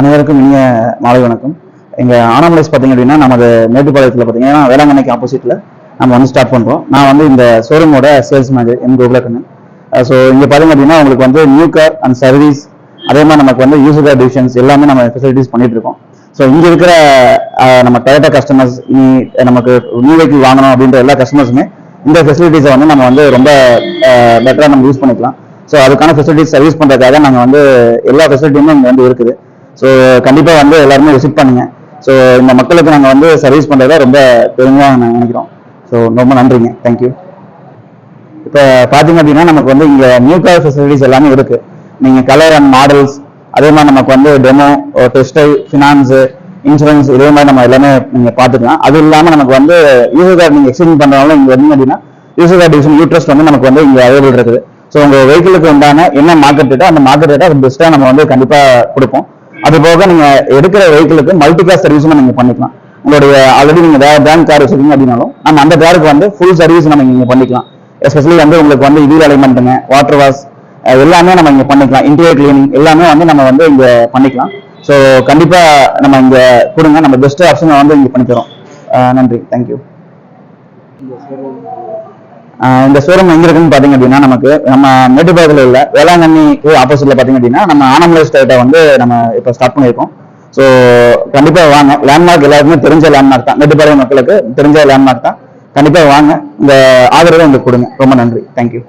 அனைவருக்கும் இனிய மாலை வணக்கம். எங்கள் ஆனாமலைஸ் பார்த்தீங்க அப்படின்னா நமது மேட்டுப்பாளையத்தில் பார்த்தீங்கன்னா வேளாங்கண்ணிக்கு ஆப்போசிட்டில் நம்ம வந்து ஸ்டார்ட் பண்ணுறோம் நான் வந்து இந்த ஷோரூமோட sales manager M Gokulakannan. So இங்கே பார்த்தீங்க அப்படின்னா உங்களுக்கு வந்து நியூ கார் அண்ட் சர்வீஸ் அதே மாதிரி நமக்கு வந்து யூஸ் கார் டிவிஷன்ஸ் எல்லாமே நம்ம ஃபெசிலிட்டிஸ் பண்ணிட்டு இருக்கோம். ஸோ இங்கே இருக்கிற நம்ம டயட்டா கஸ்டமர்ஸ் இனி நமக்கு நியூ வெஹிக்கிள் வாங்கணும் அப்படின்ற எல்லா கஸ்டமர்ஸுமே இந்த ஃபெசிலிட்டிஸை வந்து நம்ம வந்து ரொம்ப பெட்டராக நம்ம யூஸ் பண்ணிக்கலாம். ஸோ அதுக்கான ஃபெசிலிட்டிஸ் சர்வீஸ் பண்ணுறதுக்காக நாங்கள் வந்து எல்லா ஃபெசிலிட்டியுமே இங்கே வந்து இருக்குது. ஸோ கண்டிப்பாக வந்து எல்லாருமே விசிட் பண்ணுங்க. ஸோ இந்த மக்களுக்கு நாங்கள் வந்து சர்வீஸ் பண்ணுறத ரொம்ப பெருமையாக நாங்கள் நினைக்கிறோம். ஸோ ரொம்ப நன்றிங்க. தேங்க்யூ இப்போ பார்த்தீங்க அப்படின்னா நமக்கு வந்து இங்கே நியூ கார் ஃபெசிலிட்டிஸ் எல்லாமே இருக்குது நீங்கள் கலர் அண்ட் மாடல்ஸ் அதே மாதிரி நமக்கு வந்து டெமோ டெஸ்ட் ஃபினான்ஸு இன்சூரன்ஸ் இதே மாதிரி நம்ம எல்லாமே நீங்கள் பார்த்துக்கலாம் அது இல்லாமல் நமக்கு வந்து யூசர் கார்டு நீங்கள் எக்ஸ்சேஞ்ச் பண்ணுறவங்க இங்கே வந்தீங்க அப்படின்னா யூசர் கார்டு டிவிஷன் யூட்ரஸ்ட் வந்து நமக்கு வந்து இங்கே அவைலபிள் இருக்குது. ஸோ உங்கள் வெஹிக்கிளுக்கு உண்டான என்ன மார்க்கெட் ரேட்டோ அந்த மார்க்கெட் ரேட்டை அது பெஸ்ட்டாக நம்ம வந்து கண்டிப்பாக கொடுப்போம். அது போக நீங்கள் எடுக்கிற வெஹிக்கிளுக்கு மல்டி கார் சர்வீஸும் நீங்கள் பண்ணிக்கலாம். உங்களுடைய ஆல்ரெடி நீங்கள் வேற பிராண்ட் கார் வச்சிருக்கீங்க அப்படின்னாலும் நம்ம அந்த காருக்கு வந்து ஃபுல் சர்வீஸ் நம்ம இங்கே பண்ணிக்கலாம். எஸ்பெஷலி வந்து உங்களுக்கு வந்து வீல் அலைமெண்ட்டுங்க வாட்டர் வாஷ் எல்லாமே நம்ம இங்கே பண்ணிக்கலாம். இன்டீரியர் கிளீனிங் எல்லாமே வந்து நம்ம வந்து இங்கே பண்ணிக்கலாம். ஸோ கண்டிப்பாக நம்ம இங்கே கொடுங்க. நம்ம பெஸ்ட் ஆப்ஷனை வந்து இங்கே பண்ணிக்கிறோம் நன்றி. அஹ் நன்றி தேங்க்யூ இந்த ஷோரூம் எங்க இருக்குன்னு பாத்தீங்க அப்படின்னா நமக்கு நம்ம மேட்டுப்பாளையத்தில் உள்ள வேளாங்கண்ணிக்கு ஆப்போசிட்ல பாத்தீங்க அப்படின்னா நம்ம ஆனமலை ஸ்டேட்டை வந்து நம்ம இப்போ ஸ்டார்ட் பண்ணியிருக்கோம். ஸோ கண்டிப்பா வாங்க. லேண்ட்மார்க் எல்லாருக்குமே தெரிஞ்ச லேண்ட்மார்க் தான். மேட்டுப்பாளையம் மக்களுக்கு தெரிஞ்ச லேண்ட்மார்க் தான். கண்டிப்பா வாங்க. இந்த ஆதரவை உங்களுக்கு கொடுங்க. ரொம்ப நன்றி. தேங்க்யூ